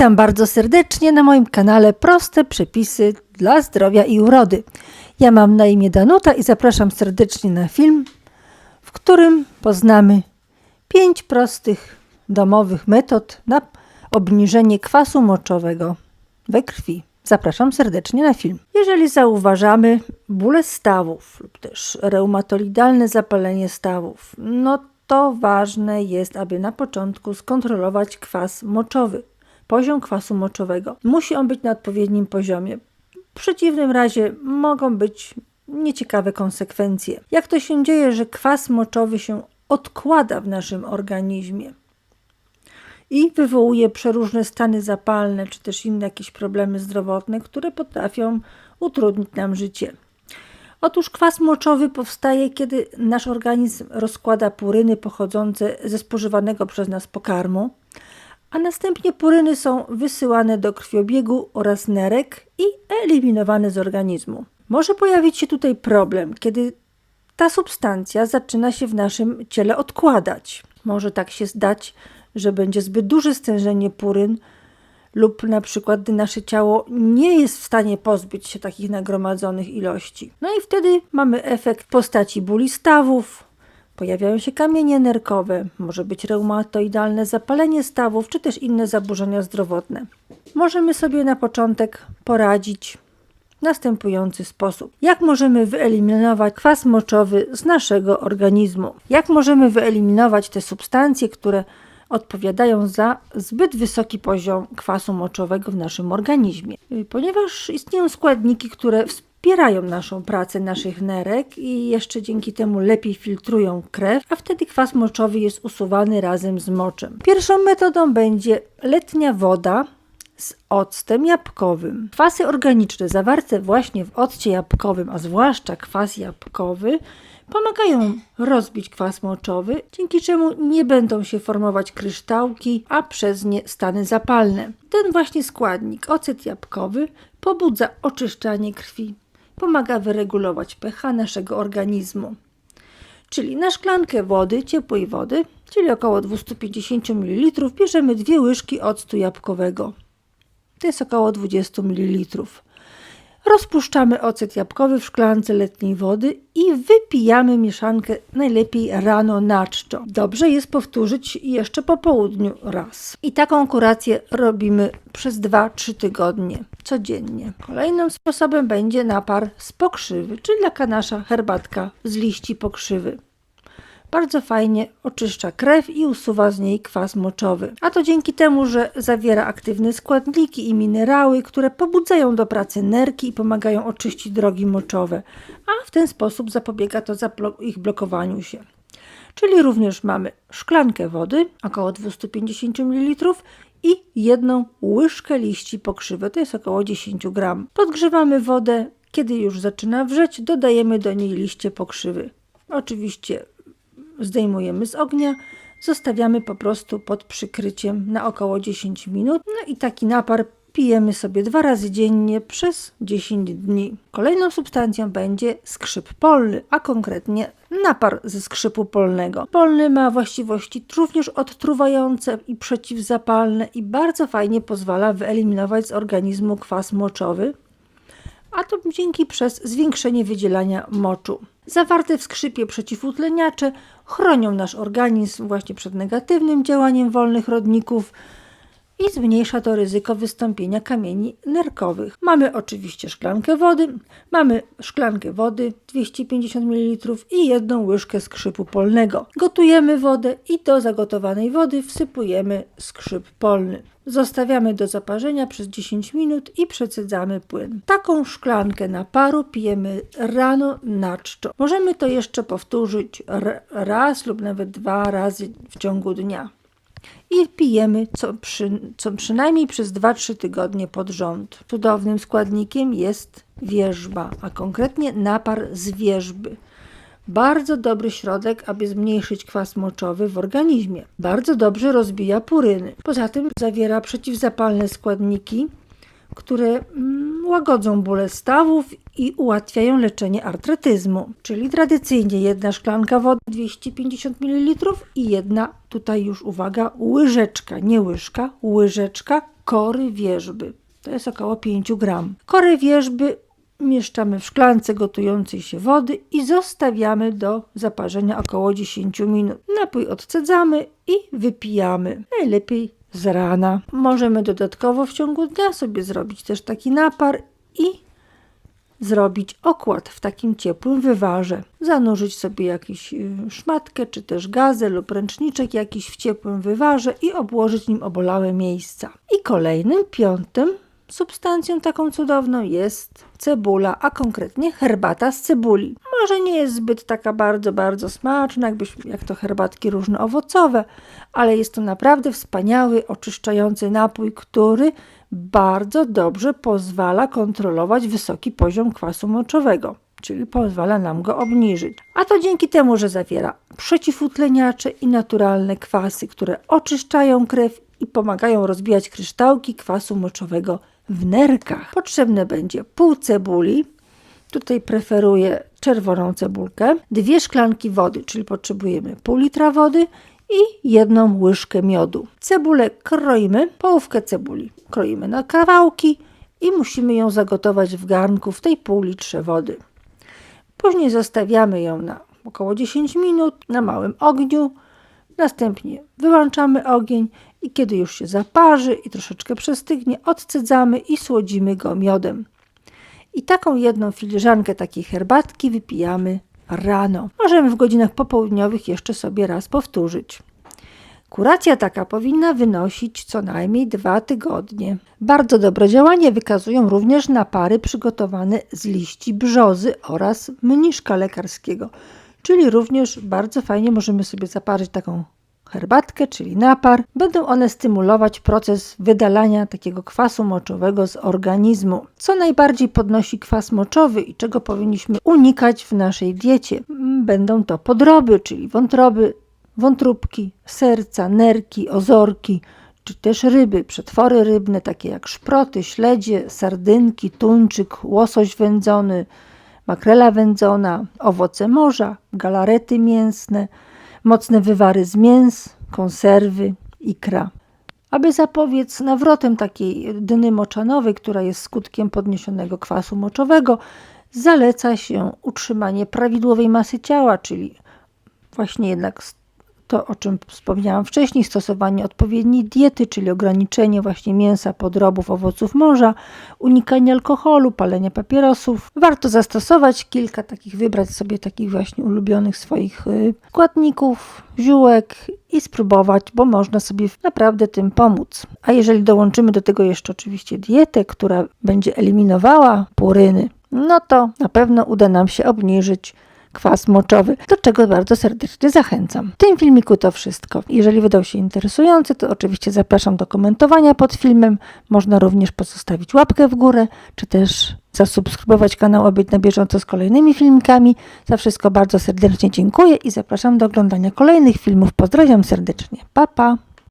Witam bardzo serdecznie na moim kanale Proste przepisy dla zdrowia i urody. Ja mam na imię Danuta i zapraszam serdecznie na film, w którym poznamy pięć prostych domowych metod na obniżenie kwasu moczowego we krwi. Zapraszam serdecznie na film. Jeżeli zauważamy bóle stawów lub też reumatolidalne zapalenie stawów, no to ważne jest, aby na początku skontrolować kwas moczowy, poziom kwasu moczowego. Musi on być na odpowiednim poziomie. W przeciwnym razie mogą być nieciekawe konsekwencje. Jak to się dzieje, że kwas moczowy się odkłada w naszym organizmie? i wywołuje przeróżne stany zapalne, czy też inne jakieś problemy zdrowotne, które potrafią utrudnić nam życie. Otóż kwas moczowy powstaje, kiedy nasz organizm rozkłada puryny pochodzące ze spożywanego przez nas pokarmu, a następnie puryny są wysyłane do krwiobiegu oraz nerek i eliminowane z organizmu. Może pojawić się tutaj problem, kiedy ta substancja zaczyna się w naszym ciele odkładać. Może tak się zdać, że będzie zbyt duże stężenie puryn, lub na przykład, gdy nasze ciało nie jest w stanie pozbyć się takich nagromadzonych ilości. No i wtedy mamy efekt postaci bóli stawów, pojawiają się kamienie nerkowe, może być reumatoidalne zapalenie stawów, czy też inne zaburzenia zdrowotne. Możemy sobie na początek poradzić w następujący sposób. Jak możemy wyeliminować kwas moczowy z naszego organizmu? Jak możemy wyeliminować te substancje, które odpowiadają za zbyt wysoki poziom kwasu moczowego w naszym organizmie. Ponieważ istnieją składniki, które wspierają naszą pracę naszych nerek i jeszcze dzięki temu lepiej filtrują krew, a wtedy kwas moczowy jest usuwany razem z moczem. Pierwszą metodą będzie letnia woda z octem jabłkowym. Kwasy organiczne zawarte właśnie w occie jabłkowym, a zwłaszcza kwas jabłkowy, pomagają rozbić kwas moczowy, dzięki czemu nie będą się formować kryształki, a przez nie stany zapalne. Ten właśnie składnik, ocet jabłkowy, pobudza oczyszczanie krwi, pomaga wyregulować pH naszego organizmu. Czyli na szklankę wody, ciepłej wody, czyli około 250 ml, bierzemy dwie łyżki octu jabłkowego. To jest około 20 ml. Rozpuszczamy ocet jabłkowy w szklance letniej wody i wypijamy mieszankę najlepiej rano na czczo. Dobrze jest powtórzyć jeszcze po południu raz. I taką kurację robimy przez 2-3 tygodnie codziennie. Kolejnym sposobem będzie napar z pokrzywy, czyli taka nasza herbatka z liści pokrzywy bardzo fajnie oczyszcza krew i usuwa z niej kwas moczowy. A to dzięki temu, że zawiera aktywne składniki i minerały, które pobudzają do pracy nerki i pomagają oczyścić drogi moczowe, a w ten sposób zapobiega to ich blokowaniu się. Czyli również mamy szklankę wody, około 250 ml i jedną łyżkę liści pokrzywy, to jest około 10 gram. Podgrzewamy wodę, kiedy już zaczyna wrzeć, dodajemy do niej liście pokrzywy. Oczywiście zdejmujemy z ognia, zostawiamy po prostu pod przykryciem na około 10 minut. No i taki napar pijemy sobie dwa razy dziennie przez 10 dni. Kolejną substancją będzie skrzyp polny, a konkretnie napar ze skrzypu polnego. Polny ma właściwości również odtruwające i przeciwzapalne i bardzo fajnie pozwala wyeliminować z organizmu kwas moczowy, a to dzięki przez zwiększenie wydzielania moczu. Zawarte w skrzypie przeciwutleniacze chronią nasz organizm właśnie przed negatywnym działaniem wolnych rodników i zmniejsza to ryzyko wystąpienia kamieni nerkowych. Mamy oczywiście szklankę wody, mamy szklankę wody 250 ml i jedną łyżkę skrzypu polnego. Gotujemy wodę i do zagotowanej wody wsypujemy skrzyp polny. Zostawiamy do zaparzenia przez 10 minut i przecedzamy płyn. Taką szklankę naparu pijemy rano na czczo. Możemy to jeszcze powtórzyć raz lub nawet dwa razy w ciągu dnia. I pijemy co, przy, co przynajmniej przez 2-3 tygodnie pod rząd. Cudownym składnikiem jest wierzba, a konkretnie napar z wierzby. Bardzo dobry środek, aby zmniejszyć kwas moczowy w organizmie. Bardzo dobrze rozbija puryny. Poza tym zawiera przeciwzapalne składniki, które mm, łagodzą bóle stawów i ułatwiają leczenie artretyzmu. Czyli tradycyjnie jedna szklanka wody 250 ml i jedna, tutaj już uwaga, łyżeczka, nie łyżka, łyżeczka kory wierzby. To jest około 5 gram. Kory wierzby mieszczamy w szklance gotującej się wody i zostawiamy do zaparzenia około 10 minut. Napój odcedzamy i wypijamy. Najlepiej z rana. Możemy dodatkowo w ciągu dnia sobie zrobić też taki napar i zrobić okład w takim ciepłym wywarze. Zanurzyć sobie jakiś y, szmatkę, czy też gazę lub ręczniczek jakiś w ciepłym wywarze i obłożyć nim obolałe miejsca. I kolejnym, piątym substancją taką cudowną jest cebula, a konkretnie herbata z cebuli. Może nie jest zbyt taka bardzo, bardzo smaczna, jakbyś, jak to herbatki różne owocowe, ale jest to naprawdę wspaniały, oczyszczający napój, który bardzo dobrze pozwala kontrolować wysoki poziom kwasu moczowego, czyli pozwala nam go obniżyć. A to dzięki temu, że zawiera przeciwutleniacze i naturalne kwasy, które oczyszczają krew i pomagają rozbijać kryształki kwasu moczowego w nerkach. Potrzebne będzie pół cebuli, tutaj preferuję czerwoną cebulkę, dwie szklanki wody, czyli potrzebujemy pół litra wody i jedną łyżkę miodu. Cebulę kroimy, połówkę cebuli kroimy na kawałki i musimy ją zagotować w garnku w tej pół litrze wody. Później zostawiamy ją na około 10 minut na małym ogniu. Następnie wyłączamy ogień i kiedy już się zaparzy i troszeczkę przestygnie, odcedzamy i słodzimy go miodem. I taką jedną filiżankę takiej herbatki wypijamy rano. Możemy w godzinach popołudniowych jeszcze sobie raz powtórzyć. Kuracja taka powinna wynosić co najmniej dwa tygodnie. Bardzo dobre działanie wykazują również napary przygotowane z liści brzozy oraz mniszka lekarskiego, czyli również bardzo fajnie możemy sobie zaparzyć taką herbatkę, czyli napar. Będą one stymulować proces wydalania takiego kwasu moczowego z organizmu. Co najbardziej podnosi kwas moczowy i czego powinniśmy unikać w naszej diecie? Będą to podroby, czyli wątroby, wątróbki, serca, nerki, ozorki, czy też ryby, przetwory rybne, takie jak szproty, śledzie, sardynki, tuńczyk, łosoś wędzony, makrela wędzona, owoce morza, galarety mięsne, mocne wywary z mięs, konserwy, ikra. Aby zapobiec nawrotem takiej dyny moczanowej, która jest skutkiem podniesionego kwasu moczowego, zaleca się utrzymanie prawidłowej masy ciała, czyli właśnie jednak to, o czym wspomniałam wcześniej, stosowanie odpowiedniej diety, czyli ograniczenie właśnie mięsa, podrobów, owoców morza, unikanie alkoholu, palenia papierosów. Warto zastosować kilka takich, wybrać sobie takich właśnie ulubionych swoich y, składników, ziółek i spróbować, bo można sobie naprawdę tym pomóc. A jeżeli dołączymy do tego jeszcze oczywiście dietę, która będzie eliminowała puryny, no to na pewno uda nam się obniżyć kwas moczowy, do czego bardzo serdecznie zachęcam. W tym filmiku to wszystko. Jeżeli wydał się interesujący, to oczywiście zapraszam do komentowania pod filmem. Można również pozostawić łapkę w górę, czy też zasubskrybować kanał, aby być na bieżąco z kolejnymi filmikami. Za wszystko bardzo serdecznie dziękuję i zapraszam do oglądania kolejnych filmów. Pozdrawiam serdecznie. Pa, pa!